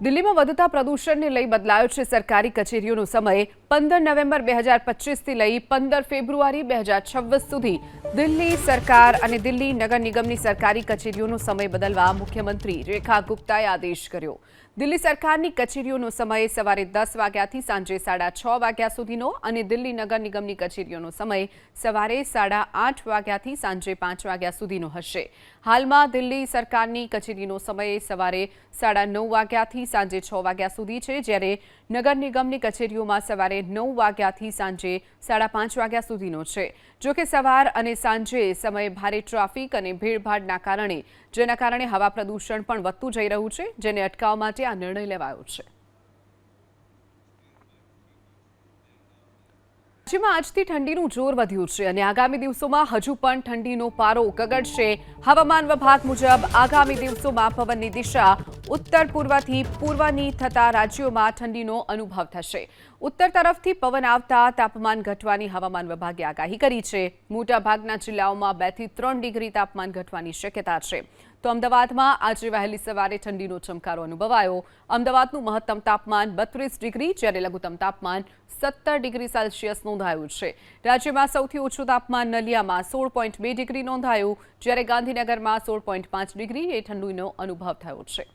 દિલ્હીમાં વધતા પ્રદૂષણને લઈ બદલાયો છે સરકારી કચેરીઓનો સમય. પંદર નવેમ્બર બે હજાર પચીસથી લઈ પંદર ફેબ્રુઆરી બે હજાર છવ્વીસ સુધી દિલ્હી સરકાર અને દિલ્હી નગર નિગમની સરકારી કચેરીઓનો સમય બદલવા મુખ્યમંત્રી રેખા ગુપ્તાએ આદેશ કર્યો. દિલ્હી સરકારની કચેરીઓનો સમય સવારે દસ વાગ્યાથી સાંજે સાડા છ વાગ્યા સુધીનો અને દિલ્હી નગર નિગમની કચેરીઓનો સમય સવારે સાડા આઠ વાગ્યાથી સાંજે પાંચ વાગ્યા સુધીનો હશે. હાલમાં દિલ્હી સરકારની કચેરીનો સમય સવારે સાડા નવ વાગ્યાથી સાંજે છ વાગ્યા સુધી છે. જ્યારે નગર નિગમની કચેરીઓમાં સવારે નવ વાગ્યાથી સાંજે સાડા પાંચ વાગ્યા સુધીનો છે. જોકે સવાર અને સાંજે સમયે ભારે ટ્રાફિક અને ભીડભાડના કારણે, જેના કારણે હવા પ્રદૂષણ પણ વધતું જઈ રહ્યું છે, જેને અટકાવવા માટે આ નિર્ણય લેવાયો છે. રાજ્યમાં આજથી ઠંડીનું જોર વધ્યું છે અને આગામી દિવસોમાં હજુ પણ ઠંડીનો પારો ગગડશે હવામાન વિભાગ મુજબ આગામી દિવસોમાં પવનની દિશા ઉત્તર પૂર્વથી પૂર્વની થતા રાજ્યોમાં ઠંડીનો અનુભવ થશે. ઉત્તર તરફથી પવન આવતા તાપમાન ઘટવાની હવામાન વિભાગે આગાહી કરી છે. મોટાભાગના જિલ્લાઓમાં બેથી ત્રણ ડિગ્રી તાપમાન ઘટવાની શક્યતા છે. તો અમદાવાદમાં આજે વહેલી સવારે ઠંડીનો ચમકારો અનુભવાયો. અમદાવાદનું મહત્તમ તાપમાન બત્રીસ ડિગ્રી, જ્યારે લઘુત્તમ તાપમાન સત્તર ડિગ્રી સેલ્સિયસ નોંધાયું છે. રાજ્યમાં સૌથી ઓછું તાપમાન નલિયામાં સોળ પોઈન્ટ બે ડિગ્રી નોંધાયું, જ્યારે ગાંધીનગરમાં સોળ પોઈન્ટ પાંચ ડિગ્રી એ ઠંડીનો અનુભવ થયો છે.